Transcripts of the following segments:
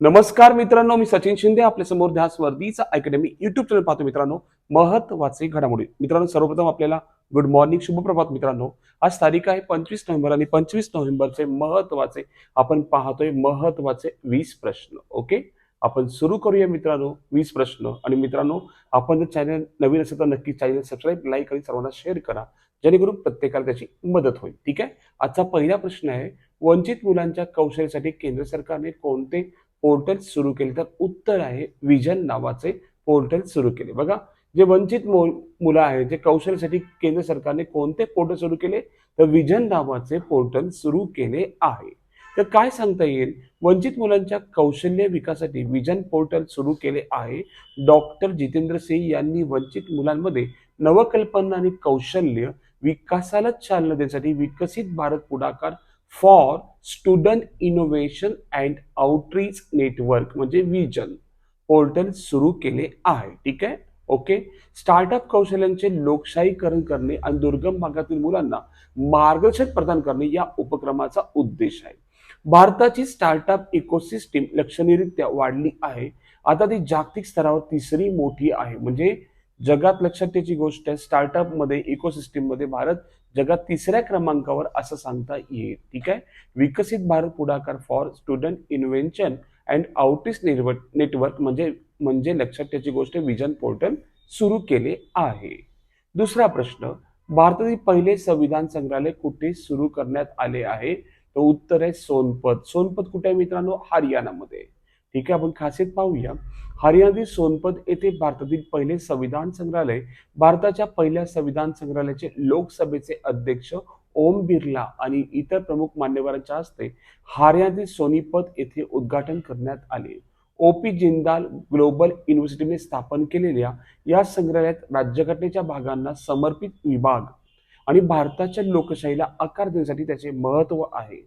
नमस्कार मित्रांनो मी सचिन शिंदे आपल्यासमोर ध्यास वर्दीचा अकॅडमी युट्यूब चॅनल पाहतो मित्रांनो. महत्त्वाचे घडामोडी. मित्रांनो सर्वप्रथम आपल्याला गुड मॉर्निंग शुभप्रभात मित्रांनो. आज तारीख आहे पंचवीस नोव्हेंबर आणि पंचवीस नोव्हेंबरचे महत्त्वाचे आपण पाहतोय महत्त्वाचे वीस प्रश्न ओके? आपण सुरू करूया मित्रांनो वीस प्रश्न. आणि मित्रांनो आपण जर चॅनल नवीन असेल तर नक्की चॅनल सबस्क्राईब लाईक आणि सर्वांना शेअर करा. जेणेकरून प्रत्येकाला त्याची मदत होईल ठीक आहे? आजचा पहिला प्रश्न आहे वंचित मुलांच्या कौशल्यासाठी केंद्र सरकारने कोणते पोर्टल सुरू केले. तर उत्तर आहे विजन नावाचे पोर्टल सुरू केले. बघा जे वंचित मुलं आहेत जे कौशल्यासाठी केंद्र सरकारने कोणते पोर्टल सुरू केले? तर विजन नावाचे पोर्टल सुरू केले आहे. तर काय सांगता येईल? वंचित मुलांच्या कौशल्य विकासासाठी विजन पोर्टल सुरू केले आहे. डॉक्टर जितेंद्र सिंह यांनी वंचित मुलांमध्ये नवकल्पना आणि कौशल्य विकासाला चालना देण्यासाठी विकसित भारत पुढाकार for student innovation and outreach network म्हणजे विजन पोर्टल सुरू केले आहे. ठीक आहे? ओके स्टार्टअप कौशल्यांचे लोकशाहीकरण करणे आणि दुर्गम भागातील मुलांना मार्गदर्शन प्रदान करणे या उपक्रमाचा उद्देश आहे. भारताची स्टार्टअप इकोसिस्टीम लक्षणीयरित्या वाढली आहे. आता ती जागतिक स्तरावर तिसरी मोठी आहे. म्हणजे जगात लक्षात त्याची गोष्ट आहे स्टार्टअपमध्ये इकोसिस्टीममध्ये भारत जगात तिसऱ्या क्रमांकावर असं सांगता येईल. ठीक आहे? विकसित भारत पुढाकार for student invention and outreach network म्हणजे म्हणजे लक्षात त्याची गोष्ट विजन पोर्टल सुरू केले आहे. दुसरा प्रश्न भारतातील पहिले संविधान संग्रहालय कुठे सुरू करण्यात आले आहे? तर उत्तर आहे सोनपत. सोनपत कुठे आहे मित्रांनो? हरियाणामध्ये. ठीक आहे आपण खासियत पाहूया. हरियाणातील सोनपत येथे भारतातील पहिले संविधान संग्रहालय भारताच्या पहिल्या संविधान संग्रहालयाचे लोकसभेचे अध्यक्ष ओम बिर्ला आणि इतर प्रमुख मान्यवरांच्या हस्ते हरियाणातील सोनीपत येथे उद्घाटन करण्यात आले. ओपी जिंदाल ग्लोबल युनिव्हर्सिटीने स्थापन केलेल्या या संग्रहालयात राज्यघटनेच्या भागांना समर्पित विभाग आणि भारताच्या लोकशाहीला आकार देण्यासाठी त्याचे महत्त्व आहे.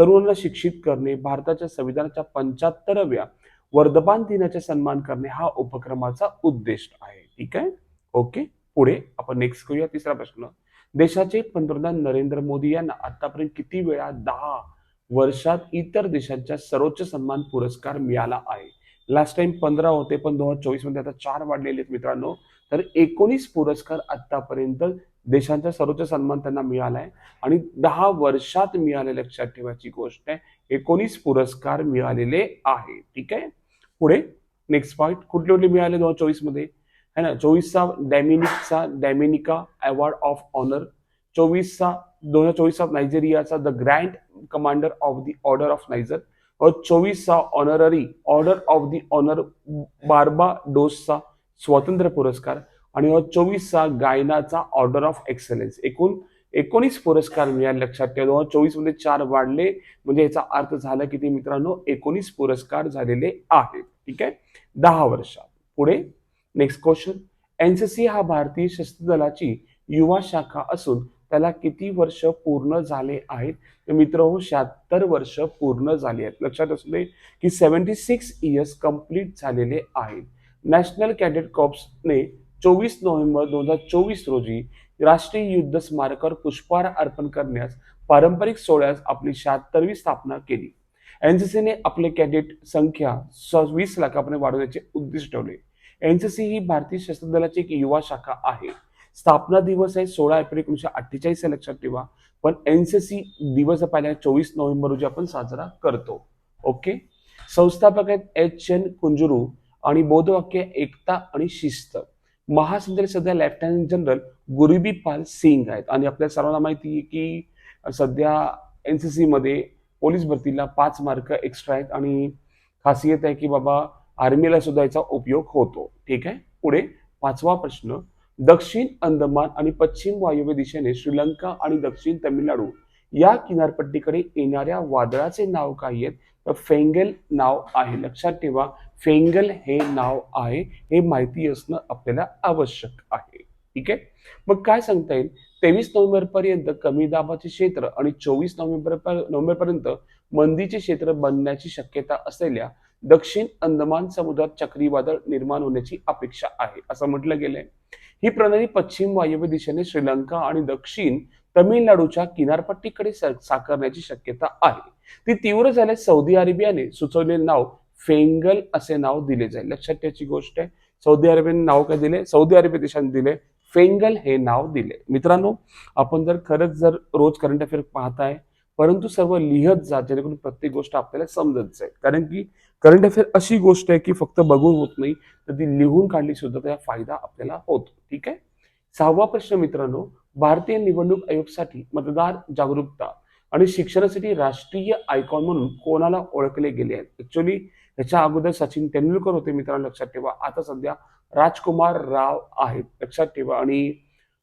तरुणांना शिक्षित करणे भारताच्या संविधानाच्या पंच्याहत्तराव्या वर्धमान दिनाचा सन्मान करणे हा उपक्रमाचा उद्देश आहे. ठीक आहे? ओके पुढे आपण नेक्स्ट करूया तिसरा प्रश्न. देशाचे पंतप्रधान नरेंद्र मोदी यांना आतापर्यंत किती वेळा दहा वर्षात इतर देशांच्या सर्वोच्च सन्मान पुरस्कार मिळाला आहे? लास्ट टाइम पंधरा होते पण दोन हजार चोवीसमध्ये आता चार वाढलेले आहेत मित्रांनो. तर एकोणीस पुरस्कार आतापर्यंत देशांचा सर्वोच्च सन्मान त्यांना मिळाला आहे आणि दहा वर्षात मिळाले लक्षात ठेवायची गोष्ट आहे एकोणीस पुरस्कार मिळालेले आहे. ठीक आहे? पुढे नेक्स्ट पॉईंट कुठले कुठले मिळाले दोन हजार चोवीसमध्ये? है ना? चोवीसचा डॅमिनिकचा डॅमिनिका अवॉर्ड ऑफ ऑनर. चोवीसचा दोन हजार चोवीसचा नायजेरियाचा the grand commander of the order of Niger. व चोवीसचा honorary order of the honour बार्बा डोसचा स्वातंत्र्य पुरस्कार आणि चोवीसचा गायनाचा ऑर्डर ऑफ एक्सलन्स एकूण एकोणीस पुरस्कार मिळाले लक्षात ठेवा. दोन हजार चोवीसमध्ये चार वाढले. म्हणजे याचा अर्थ झाला किती मित्रांनो एकोणीस पुरस्कार झालेले आहेत. ठीक आहे? दहा वर्षात. पुढे. नेक्स्ट क्वेश्चन एनसीसी हा भारतीय शस्त्र दलाची युवा शाखा असून त्याला किती वर्ष पूर्ण झाले आहेत? तर मित्र हो शहात्तर वर्ष पूर्ण झाली आहेत. लक्षात असू दे की सेव्हन्टी सिक्स इयर्स कंप्लीट झालेले आहेत. नॅशनल कॅडेट कॉप्सने चोवीस नोव्हेंबर दोन हजार चोवीस रोजी राष्ट्रीय युद्ध स्मारकावर पुष्पहार अर्पण करण्यास पारंपरिक सोहळ्यास आपली शहात्तरवी स्थापना केली. एनसीसीने आपले कॅडेट संख्या वीस लाखापर्यंत वाढवण्याचे उद्दिष्ट ठेवले. एनसीसी ही भारतीय सशस्त्र दलाची एक युवा शाखा आहे. स्थापना दिवस आहे सोळा एप्रिल एकोणीशे अठ्ठेचाळीस हे लक्षात ठेवा. पण एनसीसी दिवस पहिल्या चोवीस नोव्हेंबर रोजी आपण साजरा करतो. ओके? संस्थापक आहेत एच एन कुंजुरू. आणि बोधवाक्य एकता आणि शिस्त. महासंचालक सध्या लेफ्टनंट जनरल गुरुबी पाल सिंग आहेत. आणि आपल्या सर्वांना माहिती आहे की सध्या एनसीसी मध्ये पोलीस भरतीला पाच मार्क एक्स्ट्रा आहेत. आणि खासियत आहे की बाबा आर्मीला सुद्धा याचा उपयोग होतो. ठीक आहे? पुढे पाचवा प्रश्न. दक्षिण अंदमान आणि पश्चिम वायव्य दिशेने श्रीलंका आणि दक्षिण तमिळनाडू या किनारपट्टीकडे येणाऱ्या वादळाचे नाव काय आहेत? तर फेंगल नाव आहे. लक्षात ठेवा फेंगल हे नाव आहे. हे माहिती असणं आपल्याला आवश्यक आहे. ठीक आहे? मग काय सांगता येईल? तेवीस नोव्हेंबर पर्यंत कमी दाबाचे क्षेत्र आणि चोवीस नोव्हेंबर नोव्हेंबर पर्यंत मंदीचे क्षेत्र बनण्याची शक्यता असलेल्या दक्षिण अंदमान समुद्रात चक्रीवादळ निर्माण होण्याची अपेक्षा आहे. असं म्हटलं गेलंय. ही प्रणाली पश्चिम वायव्य दिशेने श्रीलंका आणि दक्षिण तमिळनाडूच्या किनारपट्टीकडे साकारण्याची शक्यता आहे. ती तीव्र झाल्यास सौदी अरेबियाने सुचवलेले नाव फेंगल असे नाव दिले जाईल. लक्षात ठेवायची गोष्ट आहे. सौदी अरेबियाने नाव काय दिले? सौदी अरेबिया देशाने दिले. फेंगल हे नाव दिले. मित्रांनो आपण जर खरंच जर रोज करंट अफेअर पाहताय परंतु सर्व लिहत जा जेणेकरून प्रत्येक गोष्ट आपल्याला समजत जाईल. कारण की करंट अफेअर अशी गोष्ट आहे की फक्त बघून होत नाही तर ती लिहून काढली सुद्धा त्याचा फायदा आपल्याला होतो. ठीक आहे? सहावा प्रश्न मित्रांनो भारतीय निवडणूक आयोगसाठी मतदार जागरूकता आणि शिक्षणासाठी राष्ट्रीय आयकॉन म्हणून कोणाला ओळखले गेले आहेत? ऍक्च्युली ह्याच्या अगोदर सचिन तेंडुलकर होते मित्रांनो लक्षात ठेवा. आता सध्या राजकुमार राव आहेत लक्षात ठेवा. आणि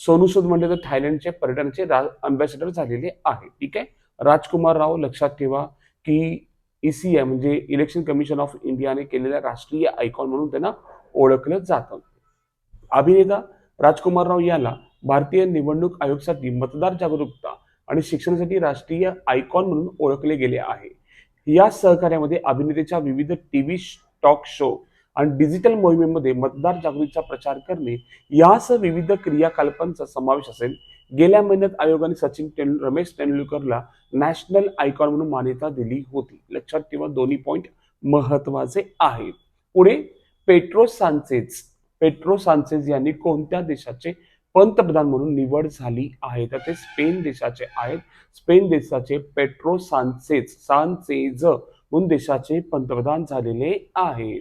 सोनू सूद म्हणजे तर थायलंडचे पर्यटनचे अम्बॅसिडर झालेले आहे ठीक आहे? राजकुमार राव लक्षात ठेवा की ईसीआय म्हणजे इलेक्शन कमिशन ऑफ इंडियाने केलेल्या राष्ट्रीय आयकॉन म्हणून त्यांना ओळखलं जातं. अभिनेता राजकुमार राव याला भारतीय निवडणूक आयोगासाठी मतदार जागरूकता आणि शिक्षणासाठी राष्ट्रीय आयकॉन म्हणून ओळखले गेले आहे. या सहकार्यामध्ये अभिनेतेच्या विविध टीव्ही टॉक शो आणि डिजिटल मोहिमेमध्ये मतदार जागृतीचा प्रचार करणे यासह विविध क्रियाकल्पांचा समावेश असेल. गेल्या महिन्यात आयोगाने सचिन तेंडुल रमेश तेंडुलकरला नॅशनल आयकॉन म्हणून मान्यता दिली होती. लक्षात ठेवा दोन्ही पॉइंट महत्त्वाचे आहेत. पुढे पेट्रो सांचेज पेट्रो सांचेज यांनी कोणत्या देशाचे पंतप्रधान म्हणून निवड झाली आहे. तर ते स्पेन देशाचे आहेत. स्पेन देशाचे पेट्रो सांसेज सांचेज म्हणून देशाचे पंतप्रधान झालेले आहेत.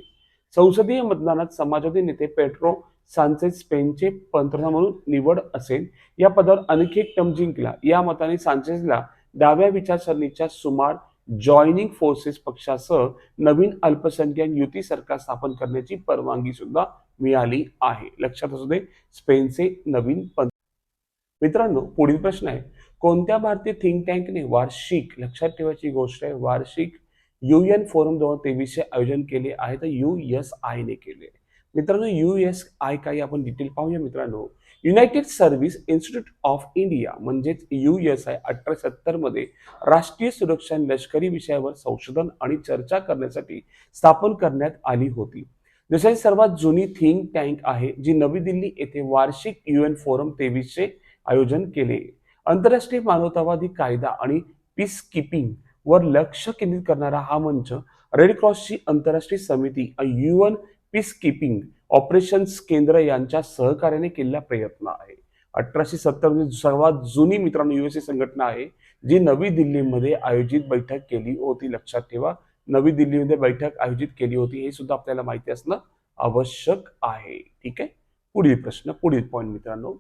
संसदीय मतदानात समाजवादी नेते पेट्रो सांसेज स्पेनचे पंतप्रधान म्हणून निवड असेल. या पदावर आणखी एक टर्म जिंकला या मताने सांचेजला डाव्या विचारसरणीच्या सुमार जॉईनिंग फोर्सेस पक्षासह नवीन अल्पसंख्याक युती सरकार स्थापन करण्याची परवानगी सुद्धा मिळाली आहे. लक्षात असू दे स्पेनचे नवीन पंत मित्रांनो पुढील प्रश्न आहे. कोणत्या भारतीय थिंक टँकने वार्षिक लक्षात ठेवायची गोष्ट आहे वार्षिक युएन फोरम दोन हजार तेवीसचे आयोजन केले आहे तर यू एस आयने केले. मित्रांनो यू एस आय काही आपण डिटेल पाहूया मित्रांनो. United Service Institute of India म्हणजेच यू एस आय अठरा सत्तरमध्ये राष्ट्रीय सुरक्षा आणि लष्करी विषयावर संशोधन आणि चर्चा करण्यासाठी स्थापन करण्यात आली होती. देशाची सर्वात जुनी थिंक टँक आहे जी नवी दिल्ली येथे वार्षिक युएन फोरम तेवीसचे आयोजन केले. आंतरराष्ट्रीय मानवतावादी कायदा आणि पीस किपिंग वर लक्ष केंद्रित करणारा हा मंच रेड क्रॉसची आंतरराष्ट्रीय समिती युएन पीस किपिंग ऑपरेशन्स केंद्र यांच्या सहकार्याने केलेला प्रयत्न आहे. अठराशे सत्तरमध्ये सर्वात जुनी मित्रांनो युएसए संघटना आहे जी नवी दिल्लीमध्ये आयोजित बैठक केली होती. लक्षात ठेवा नवी दिल्लीमध्ये बैठक आयोजित केली होती हे सुद्धा आपल्याला माहिती असणं आवश्यक आहे. ठीक आहे? पुढील प्रश्न पुढील पॉईंट मित्रांनो.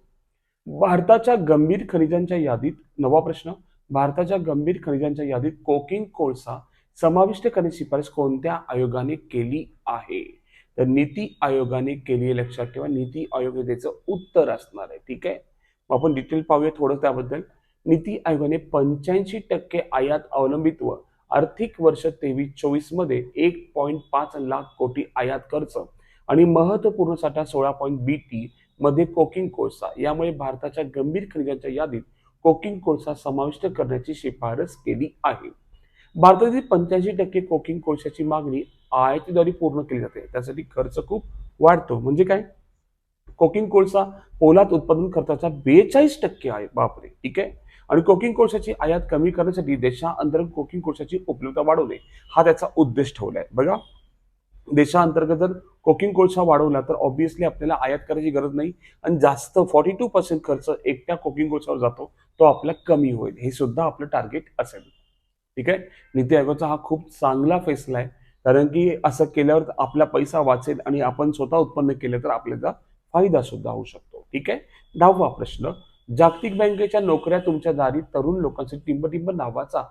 भारताच्या गंभीर खनिजांच्या यादीत नवा प्रश्न भारताच्या गंभीर खनिजांच्या यादीत कोकिंग कोळसा समाविष्ट करण्याची शिफारस कोणत्या आयोगाने केली आहे? तर नीती आयोगाने केली लक्षात ठेवा. नीती आयोग हे त्याचं उत्तर असणार आहे. ठीक आहे? आपण डिटेल पाहूया थोडं त्याबद्दल. नीती आयोगाने पंच्याऐंशी टक्के आयात अवलंबित्व आर्थिक वर्ष तेवीस चोवीसमध्ये एक पॉईंट पाच लाख कोटी आयात खर्च आणि महत्त्वपूर्ण साठा सोळा पॉईंट बी टी मध्ये कोकिंग कोळसा. यामुळे भारताच्या गंभीर खनिजांच्या यादीत कोकिंग कोळसा समाविष्ट करण्याची शिफारस केली आहे. भारतातील पंच्याऐंशी टक्के कोकिंग कोळशाची मागणी आयातीद्वारे पूर्ण केली जाते. त्यासाठी खर्च खूप वाढतो. म्हणजे काय? कोकिंग कोळसा पोलाद उत्पादन खर्चाचा बेचाळीस टक्के आहे. बापरे! ठीक आहे? आणि कोकिंग कोळशाची आयात कमी करण्यासाठी देशांतर्गत कोकिंग कोळशाची उपलब्धता वाढवणे हा त्याचा उद्देश ठेवलाय. बघा देशांतर्गत जर कोकिंग कोळसा वाढवला तर ऑब्व्हियसली आपल्याला आयात करायची गरज नाही आणि जास्त फॉर्टी टू पर्सेंट खर्च एकट्या कोकिंग कोळशावर जातो तो आपला कमी होईल. हे सुद्धा आपलं टार्गेट असेल. ठीक आहे? नीती आयोगाचा हा खूप चांगला फैसला आहे. कारण की असं केल्यावर आपला पैसा वाचेल आणि आपण स्वतः उत्पन्न केलं तर आपल्याला फायदा सुद्धा होऊ शकतो. ठीक आहे? दहावा प्रश्न. जागतिक बँकेच्या नोकऱ्या तुमच्या दारी तरुण लोकांसाठी टिंब नावाचा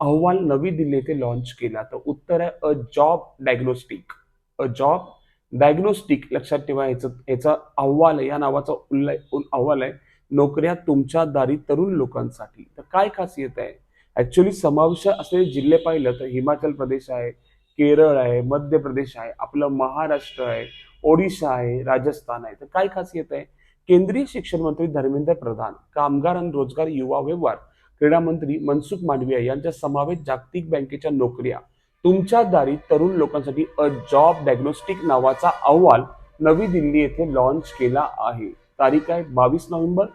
अहवाल नवी दिल्ली येथे लॉन्च केला. तर उत्तर आहे a job diagnostic. A job diagnostic लक्षात ठेवा याचं याचा अहवाल आहे या नावाचा उल्लेख अहवाल आहे नोकऱ्या तुमच्या दारी तरुण लोकांसाठी. तर काय खासियत आहे? ॲक्च्युली समावेश असलेले जिल्हे पाहिलं तर हिमाचल प्रदेश आहे केरळ आहे मध्य प्रदेश आहे आपलं महाराष्ट्र आहे ओडिशा आहे राजस्थान आहे. तर काय खासियत आहे? केंद्रीय शिक्षण मंत्री धर्मेंद्र प्रधान कामगार आणि रोजगार युवा व्यवहार क्रीडा मंत्री मनसुख मांडविया यांच्या समावेश जागतिक बँकेच्या नोकऱ्या. तुमच्या दारी तरुण लोकांसाठी अ जॉब डायग्नोस्टिक नावाचा अहवाल नवी दिल्ली येथे लॉन्च केला आहे. तारीख आहे बावीस नोव्हेंबर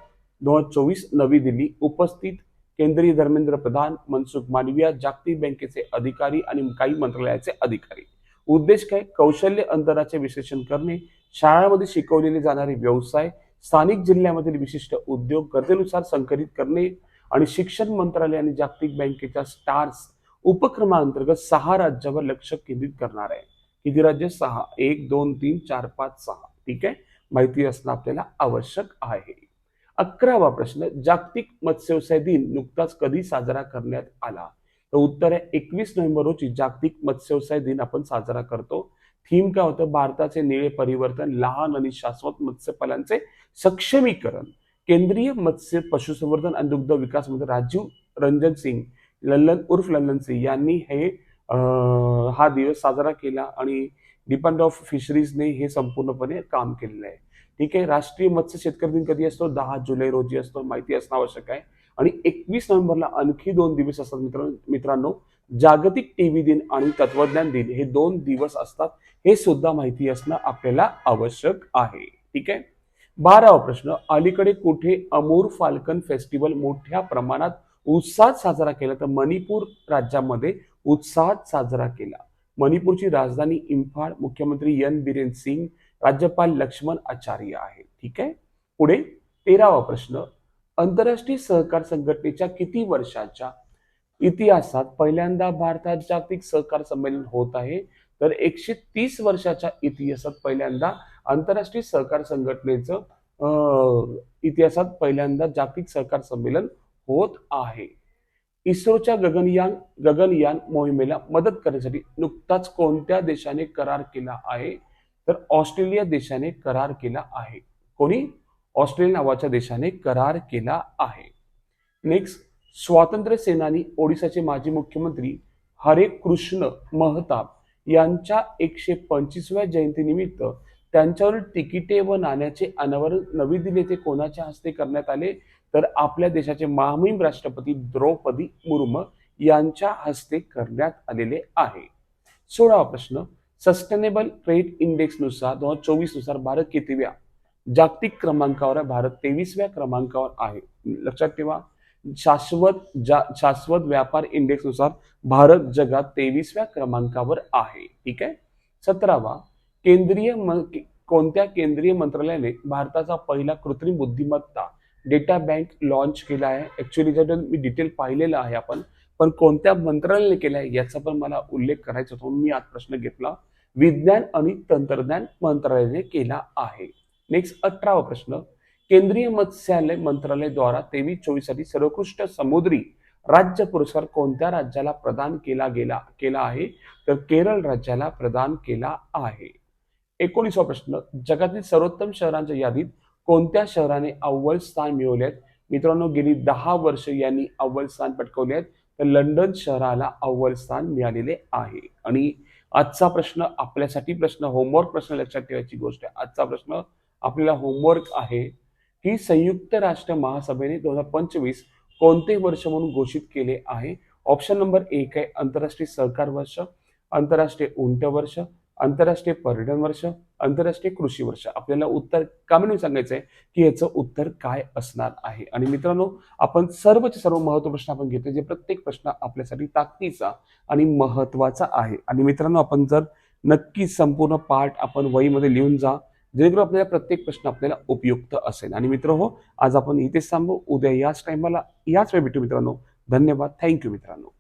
दोन हजार चोवीस नवी दिल्ली. उपस्थित केंद्रीय धर्मेंद्र प्रधान मनसुख मांडविया जागतिक बँकेचे अधिकारी आणि काही मंत्रालयाचे अधिकारी. उद्देश काय? कौशल्य अंतराचे विश्लेषण करणे. शाळांमध्ये शिकवलेले जाणारे व्यवसाय स्थानिक जिल्ह्यामधील विशिष्ट उद्योग गरजेनुसार संकलित करणे आणि शिक्षण मंत्रालय आणि जागतिक बँकेच्या स्टार्स उपक्रमाअंतर्गत सहा राज्यावर लक्ष केंद्रित करणार आहे. किती राज्य? सहा. एक दोन तीन चार पाच सहा. ठीक आहे? माहिती असणं आपल्याला आवश्यक आहे. अकरावा प्रश्न जागतिक मत्स्यव्यवसाय दिन नुकताच कधी साजरा करण्यात आला? तर उत्तर आहे एकवीस नोव्हेंबर रोजी जागतिक मत्स्यव्यवसाय दिन आपण साजरा करतो. थीम काय होतं? भारताचे निळे परिवर्तन लहान आणि शाश्वत मत्स्यपालांचे सक्षमीकरण. केंद्रीय मत्स्य पशुसंवर्धन आणि दुग्ध विकास मंत्री राजीव रंजन सिंग लल्लन उर्फ लल्लन सिंग यांनी हे हा दिवस साजरा केला आणि डिपार्टमेंट ऑफ फिशरीजने हे संपूर्णपणे काम केलेलं आहे. ठीक आहे? राष्ट्रीय मत्स्य शेतकरी दिन कधी असतो? दहा जुलै रोजी असतो. माहिती असणं आवश्यक आहे. आणि एकवीस नोव्हेंबरला आणखी दोन दिवस असतात मित्रांनो मित्रांनो. जागतिक टीव्ही दिन आणि तत्वज्ञान दिन हे दोन दिवस असतात. हे सुद्धा माहिती असणं आपल्याला आवश्यक आहे. ठीक आहे? बारावा प्रश्न. अलीकडे कुठे अमूर फाल्कन फेस्टिवल मोठ्या प्रमाणात उत्साहात साजरा केला? तर मणिपूर राज्यामध्ये उत्साहात साजरा केला. मणिपूरची राजधानी इम्फाळ मुख्यमंत्री एन. बिरेन सिंग राज्यपाल लक्ष्मण आचार्य आहे ठीक आहे? पुढे तेरावा प्रश्न. आंतरराष्ट्रीय सहकार संघटनेच्या किती वर्षाच्या इतिहासात पहिल्यांदा भारतात जागतिक सहकार संमेलन होत आहे? तर एकशे तीस वर्षाच्या इतिहासात पहिल्यांदा आंतरराष्ट्रीय सहकार संघटनेचं अं, इतिहासात पहिल्यांदा जागतिक सहकार संमेलन होत आहे. इस्रोच्या गगनयान गगनयान मोहिमेला मदत करण्यासाठी नुकताच कोणत्या देशाने करार केला आहे? तर ऑस्ट्रेलिया देशाने करार केला आहे. कोणी? ऑस्ट्रेलिया नावाच्या देशाने करार केला आहे. नेक्स्ट स्वातंत्र्य सेनानी ओडिसाचे माजी मुख्यमंत्री हरे कृष्ण महताब यांच्या एकशे पंचवीसव्या जयंतीनिमित्त त्यांच्यावर तिकिटे व नाण्याचे अनावरण नवी दिल्ली येथे कोणाच्या हस्ते करण्यात आले? तर आपल्या देशाचे महामहिम राष्ट्रपती द्रौपदी मुर्मू यांच्या हस्ते करण्यात आलेले आहे. सोळावा प्रश्न सस्टेनेबल ट्रेड इंडेक्सनुसार दोन हजार चोवीसनुसार भारत कितव्या? जागतिक क्रमांकावर भारत तेवीसव्या क्रमांकावर आहे. लक्षात ठेवा. शाश्वत जा शाश्वत व्यापार इंडेक्सनुसार भारत जगात तेवीसव्या क्रमांकावर आहे. ठीक आहे? सतरावा. केंद्रीय म- कोणत्या केंद्रीय मंत्रालयाने भारताचा पहिला कृत्रिम बुद्धिमत्ता डेटा बँक लॉन्च केला आहे? ऍक्च्युली जर मी डिटेल पाहिलेलं आहे आपण. पण कोणत्या मंत्रालयाने केलं आहे याचा पण मला उल्लेख करायचा होता म्हणून मी आज प्रश्न घेतला. विज्ञान आणि तंत्रज्ञान मंत्रालयाने केला आहे. नेक्स्ट अठरावा प्रश्न. केंद्रीय मत्स्यालय मंत्रालय तेवीस चोवीससाठी सर्वोत्कृष्ट समुद्री राज्य पुरस्कार कोणत्या राज्याला प्रदान केला गेला केला आहे? तर केरळ राज्याला प्रदान केला आहे. एकोणीसवा प्रश्न. जगातील सर्वोत्तम शहरांच्या यादीत कोणत्या शहराने अव्वल स्थान मिळवले आहेत? मित्रांनो गेली दहा वर्ष यांनी अव्वल स्थान पटकवले आहेत. तर लंडन शहराला अव्वल स्थान मिळालेले आहे. आणि आजचा प्रश्न आपल्यासाठी प्रश्न होमवर्क प्रश्न लक्षात ठेवायची गोष्ट आहे. आजचा प्रश्न आपल्याला होमवर्क आहे. की संयुक्त राष्ट्र महासभेने दोन हजार पंचवीस कोणते वर्ष म्हणून घोषित केले आहे? ऑप्शन नंबर एक आहे आंतरराष्ट्रीय सहकार वर्ष आंतरराष्ट्रीय उंट वर्ष आंतरराष्ट्रीय पर्यटन वर्ष आंतरराष्ट्रीय कृषी वर्ष. आपल्याला उत्तर कामिनी सांगायचं आहे की याचं उत्तर काय असणार आहे? आणि मित्रांनो आपण सर्वचे सर्व महत्त्व प्रश्न आपण घेतो जे प्रत्येक प्रश्न आपल्यासाठी ताकदीचा आणि महत्त्वाचा आहे. आणि मित्रांनो आपण जर नक्की संपूर्ण पाठ आपण वहीमध्ये लिहून जा जेणेकरून आपल्याला प्रत्येक प्रश्न आपल्याला उपयुक्त असेल. आणि मित्र हो आज आपण इथेच थांबू. उद्या याच टायमाला याच वेळ भेटू मित्रांनो. धन्यवाद. थँक्यू मित्रांनो.